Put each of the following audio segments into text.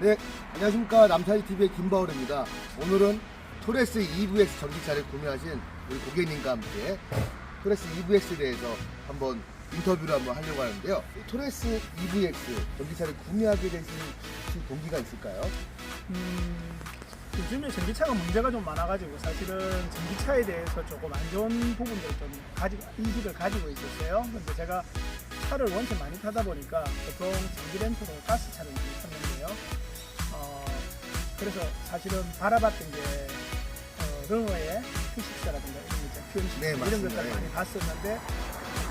네, 안녕하십니까 남사이TV의 김바울입니다. 오늘은 토레스 EVX 전기차를 구매하신 우리 고객님과 함께 토레스 EVX에 대해서 한번 인터뷰를 한번 하려고 하는데요. 이 토레스 EVX 전기차를 구매하게 되신 동기가 있을까요? 음, 요즘에 전기차가 문제가 좀 많아가지고 사실은 전기차에 대해서 조금 안 좋은 부분들 좀 가지, 인식을 가지고 있었어요. 근데 제가 차를 원체 많이 타다 보니까 보통 전기 렌트로 가스차를 그래서 사실은 바라봤던 게 어, 르노의 Q6라든가 이런 거. Q60 네, 이런 맞습니다. 것들 예. 많이 봤었는데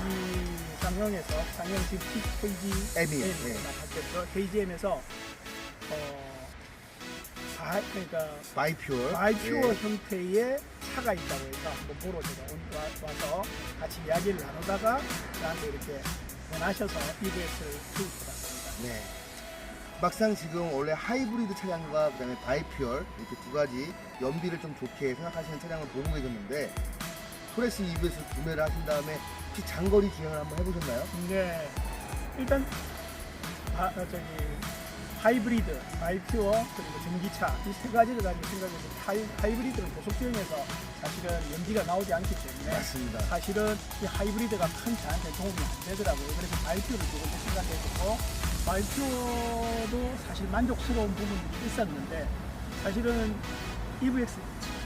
이 쌍용에서 쌍용 지금 KG M이, M 예. 맞겠죠. KGM에서 어, 바, 그러니까 바이퓨어. 마이퓨어 예. 형태의 차가 있다고 해서 한번 보러 제가 온- 와, 와서 같이 이야기를 나누다가 저한테 이렇게 원하셔서 EBS를 구입해봤습니다. 네. 막상 지금 원래 하이브리드 차량과 그다음에 바이퓨얼 이렇게 두 가지 연비를 좀 좋게 생각하시는 차량을 보고 계셨는데 토레스 EVX 구매를 하신 다음에 혹시 장거리 주행을 한번 해보셨나요? 네, 일단 바, 어, 저기 하이브리드, 바이퓨어 그리고 전기차 이 세 가지를 가지고 생각해서 하이, 하이브리드는 고속주행에서 사실은 연비가 나오지 않기 때문에 맞습니다. 사실은 이 하이브리드가 큰 저한테 도움이 안 되더라고요. 그래서 바이퓨를 조금 생각했고 바이퓨도 사실 만족스러운 부분이 있었는데 사실은 EVX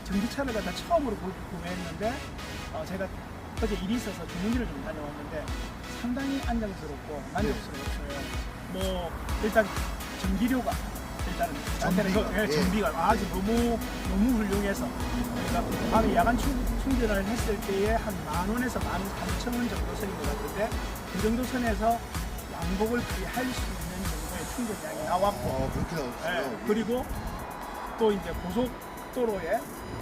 전기차를 갖다 처음으로 구- 구매했는데 어, 제가 어제 일이 있어서 주문지를 좀 다녀왔는데 상당히 안정스럽고 만족스러웠어요. 뭐 일단 전기료가 일단은 나한테는 이거, 예, 예. 전비가 아주 너무 너무 훌륭해서 그러니까 밤에 야간 충, 충전을 했을 때에 한 만 원에서 만 삼천 원 정도 선인 것 같은데 그 정도 선에서 왕복을 거의 할수 있는 정도의 충전량이 나왔고 어, 그렇게 예, 나왔어요. 그리고 또 이제 고속도로에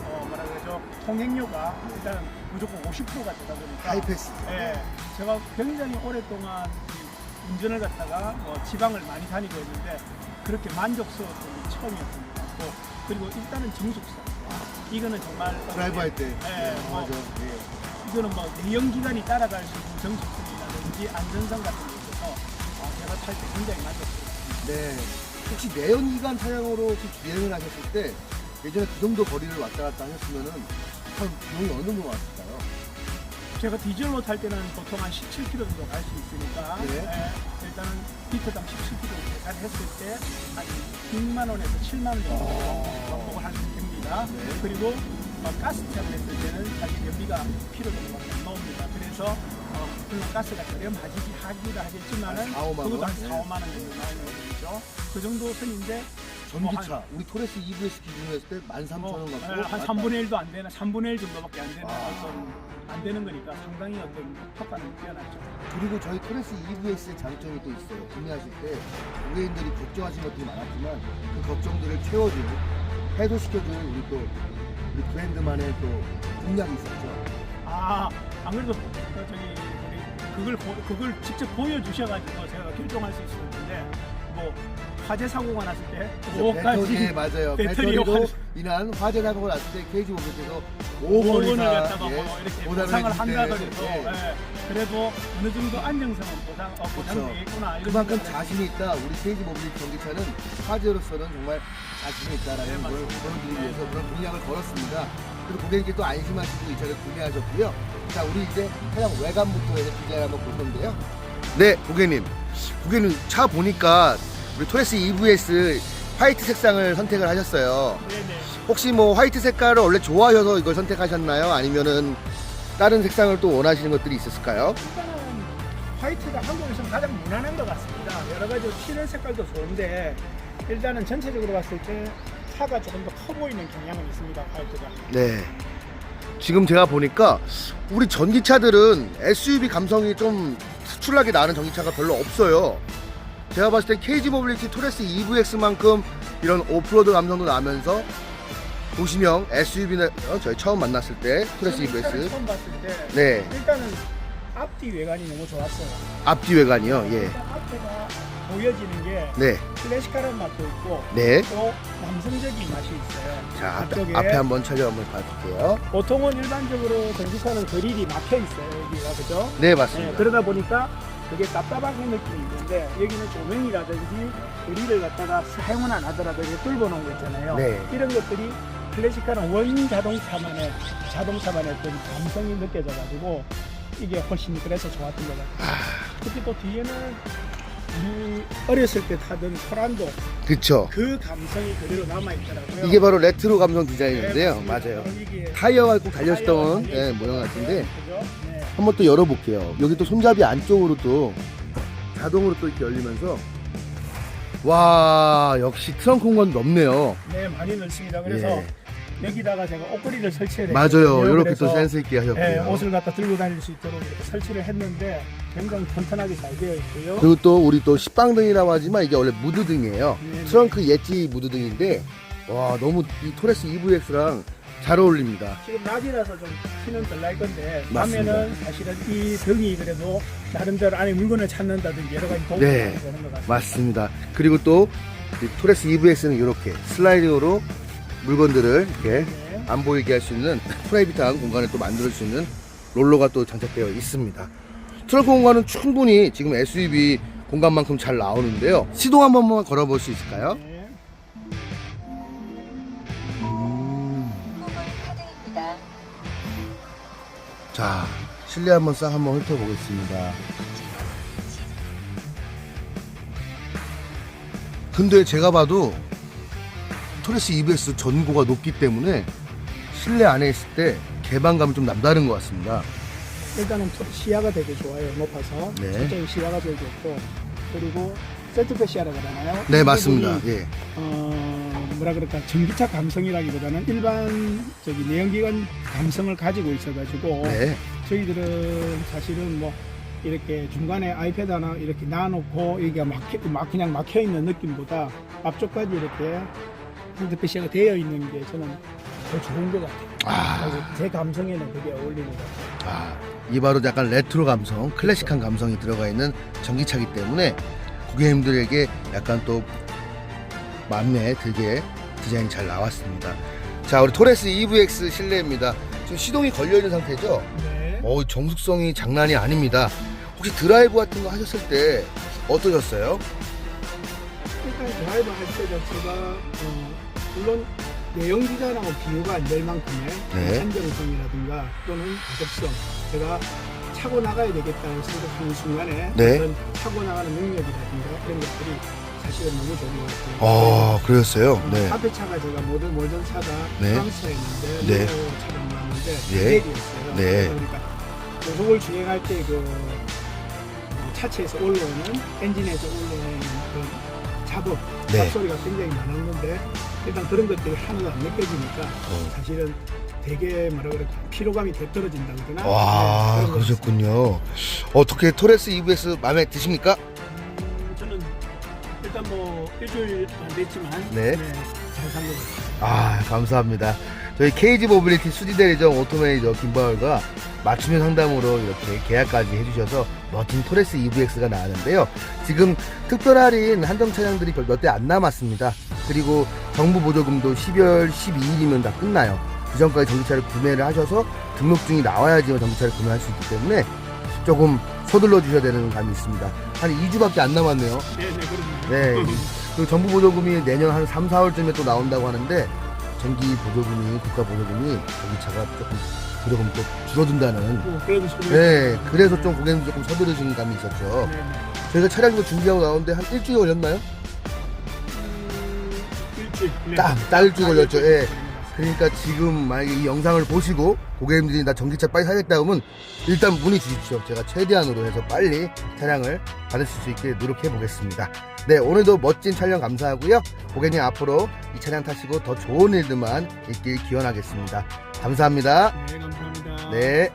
어, 뭐라 그러죠 통행료가 일단 무조건 50%가 되다 보니까 하이패스. 예, 제가 굉장히 오랫동안 이 운전을 갖다가 뭐 지방을 많이 다니고 했는데 그렇게 만족스러웠던 게 처음이었던 것 같고 그리고 일단은 정숙성 이거는 정말 드라이브 할 때. 예, 뭐 맞아. 예. 이거는 뭐 대형 기관이 따라갈 수 있는 정숙성이라든지 안전성 같은 게 있어서 어, 제가 탈때 굉장히 만족스러웠습니다. 네. 혹시 내연기관 차량으로 혹시 주행을 하셨을 때 예전에 그 정도 거리를 왔다 갔다 하셨으면은 한 비용이 어느 정도 나왔을까요? 제가 디젤로 탈 때는 보통 한 17km 정도 갈 수 있으니까 네. 예, 일단은 리터당 17km 계산 했을 때 한 6만 원에서 7만 원 정도 아. 왕복을 할 수 있습니다. 네. 그리고 어, 가스 차를 했을 때는 사실 연비가 필요 정도밖에 안 나옵니다. 그래서 어, 물론 가스가 저렴하기 하기도 하겠지만은 한 4, 5만 그것도 원? 한 4, 네. 5만 원 정도 나오는 거죠. 그 정도 선인데 전기차, 우리 토레스 EVS 기준으로 했을 때 13,000원 어, 갖고 예, 한 맞다. 3분의 1도 안 되는 3분의 1 정도밖에 안 되는 아. 어떤 안 되는 거니까 상당히 어떤 효과는 뛰어났죠. 그리고 저희 토레스 EVS의 장점이 또 있어요. 구매하실 때 고객님들이 걱정하신 것들이 많았지만 그 걱정들을 채워주고 해소시켜주는 우리 또 우리 브랜드만의 또 공략이 있었죠. 아, 안 그래도 그 저기 그걸 보, 그걸 직접 보여주셔가지고 제가 결정할 수 있었는데 뭐 화재 사고가 났을 때 배터리, 예, 5억까지 맞아요. 배터리 배터리로 화- 인한 화재 사고가 났을 때 KG 모빌에서 5억 5억 원을 이상 갖다가 뭐 이렇게 보상을 한다 그래도 예, 그래도 어느 정도 안정성은 보상 어, 보장되어 있구나 이런 그만큼 생각을 자신이 있다. 우리 KG 모빌 전기차는 화재로서는 정말 자신이 있다라는 네, 걸 맞습니다. 보여드리기 네. 위해서 그런 공약을 걸었습니다. 그리고 고객님께 또 안심하시고 이 차를 구매하셨고요. 자, 우리 이제 차량 외관부터 해서 디자인 한번 볼 건데요. 네, 고객님. 고객님 차 보니까 우리 토레스 EVS 화이트 색상을 선택을 하셨어요. 네네. 혹시 뭐 화이트 색깔을 원래 좋아하셔서 이걸 선택하셨나요? 아니면은 다른 색상을 또 원하시는 것들이 있었을까요? 일단은 화이트가 한국에서 가장 무난한 것 같습니다. 여러 가지 칠의 색깔도 좋은데 일단은 전체적으로 봤을 때 차가 조금 더 커 보이는 경향은 있습니다. 화이트가. 네. 지금 제가 보니까 우리 전기차들은 SUV 감성이 좀 수출나게 나는 전기차가 별로 없어요. 제가 봤을 때 KG 모빌리티 토레스 EVX만큼 이런 오프로드 감성도 나면서 도시명 SUV는 어, 저희 처음 만났을 때 토레스 EVX 처음 봤을 때 네 일단은 앞뒤 외관이 너무 좋았어요. 앞뒤 외관이요. 예. 일단 앞에가 보여지는 게 네. 클래식한 맛도 있고 네. 또 남성적인 맛이 있어요. 자 앞에, 앞쪽에 앞에 한번 촬영 한번 봐볼게요. 보통은 일반적으로 전기차는 그릴이 막혀 있어요. 여기가 그죠? 네 네, 맞습니다. 그러다 보니까 그게 답답하게 느낌이 있는데 여기는 조명이라든지 유리를 갖다가 사용은 안 하더라도 이렇게 뚫어 놓은 거 있잖아요. 네. 이런 것들이 클래식한 원 자동차만의 자동차만의 어떤 감성이 느껴져 가지고 이게 훨씬 그래서 좋았던 것 같아요. 특히 또 뒤에는 어렸을 때 타던 토란도 그쵸. 그 감성이 그대로 남아 있더라고요. 이게 바로 레트로 감성 디자인인데요. 네, 맞아요. 타이어가 꼭 달렸던 예, 모양 같은데? 네. 한번 또 열어볼게요. 여기 또 손잡이 안쪽으로 또 자동으로 또 이렇게 열리면서 와 역시 트렁크 공간 넓네요. 네, 많이 넓습니다. 그래서 예. 여기다가 제가 옷걸이를 설치를 맞아요. 이렇게 또 센스 있게 예, 하셨고요. 옷을 갖다 들고 다닐 수 있도록 이렇게 설치를 했는데 굉장히 튼튼하게 잘 되어 있고요. 그리고 또 우리 또 식빵등이라고 하지만 이게 원래 무드등이에요. 네, 트렁크 예지 무드등인데 와 너무 이 토레스 EVX랑 잘 어울립니다. 지금 낮이라서 좀 티는 덜날 건데 맞습니다. 밤에는 사실은 이 등이 그래도 나름대로 안에 물건을 찾는다든지 여러 가지 도움이 네. 되는 것 같습니다. 맞습니다. 그리고 또 이 토레스 EVX는 이렇게 슬라이딩으로 물건들을 이렇게 네. 안 보이게 할 수 있는 프라이빗한 공간을 또 만들 수 있는 롤러가 또 장착되어 있습니다. 트렁크 공간은 충분히 지금 SUV 공간만큼 잘 나오는데요. 시동 한 번만 걸어볼 수 있을까요? 네. 카드입니다. 자, 실내 한번 싹 한번 훑어보겠습니다. 근데 제가 봐도 토레스 EBS 전고가 높기 때문에 실내 안에 있을 때 개방감이 좀 남다른 것 같습니다. 일단은 저- 시야가 되게 좋아요. 높아서 네. 저쪽에 시야가 제일 좋고 그리고 센트페 시야라고 하나요? 네, 이 맞습니다. 부분이 예. 어, 뭐라 그럴까 전기차 감성이라기보다는 일반 저기 내연기관 감성을 가지고 있어가지고 네. 저희들은 사실은 뭐 이렇게 중간에 아이패드 하나 이렇게 놔놓고 여기가 막혀, 막 그냥 막혀 있는 느낌보다 앞쪽까지 이렇게 핸드피시가 되어 있는 게 저는 더 좋은 것 같아요. 아. 제 감성에는 그게 어울리는 것 같아요. 아, 이 바로 약간 레트로 감성, 클래식한 감성이 들어가 있는 전기차기 때문에 고객님들에게 약간 또 마음에 들게 디자인이 잘 나왔습니다. 자, 우리 토레스 EVX 실내입니다. 지금 시동이 걸려 있는 상태죠? 네. 어, 정숙성이 장난이 아닙니다. 혹시 드라이브 같은 거 하셨을 때 어떠셨어요? 일단 드라이브 할 때 자체가 어, 물론 내연기관하고 비교가 안 될 만큼의 네. 안정성이라든가 또는 가급성 제가 차고 나가야 되겠다는 생각하는 순간에 네. 어떤 차고 나가는 능력이라든가 그런 것들이 사실은 너무 좋은 것 같아요. 아, 그러셨어요? 어, 네. 앞에 차가 제가 모든 모든 차가 네. 프랑스였는데 네. 네. 차를 나왔는데 예. 레디였어요. 네. 그러니까 고속을 주행할 때 그 차체에서 올라오는 엔진에서 올라오는 그 잡음, 네. 잡소리가 굉장히 많았는데 일단 그런 것들이 하나도 안 느껴지니까 어. 사실은 되게 뭐라 그럴까 피로감이 되떨어진다 그러나 와, 네, 그러셨군요. 어떻게 토레스 EVX 마음에 드십니까? 음, 저는 일단 뭐 일주일 안 됐지만 네. 잘산 것 같아요. 아 감사합니다. 저희 KG 모빌리티 수지 대리점 오토매니저 김바울과 맞춤형 상담으로 이렇게 계약까지 해주셔서 멋진 토레스 EVX가 나왔는데요. 지금 특별 할인 한정 차량들이 몇 대 안 남았습니다. 그리고 정부 보조금도 12월 12일이면 다 끝나요. 그 전까지 전기차를 구매를 하셔서 등록증이 나와야지만 전기차를 구매할 수 있기 때문에 조금 서둘러 주셔야 되는 감이 있습니다. 한 2주밖에 안 남았네요. 네, 네. 네. 그 정부 보조금이 내년 한 3, 4월쯤에 또 나온다고 하는데 전기 보조금이 국가 보조금이 전기차가 조금 보 조금 또 줄어든다는 뭐 소리. 네 그래서 좀 고객님 조금 서두르시는 감이 있었죠 네. 저희가 차량도 준비하고 나오는데 한 일주일 걸렸나요? 음, 일주일. 네. 딱, 딱 일주일 걸렸죠. 예. 그러니까 지금 만약에 이 영상을 보시고 고객님들이 나 전기차 빨리 사겠다 하면 일단 문의 주십시오. 제가 최대한으로 해서 빨리 차량을 받으실 수 있게 노력해 보겠습니다. 네 오늘도 멋진 촬영 감사하고요. 고객님 앞으로 이 차량 타시고 더 좋은 일들만 있길 기원하겠습니다. 감사합니다. 네, 감사합니다. 네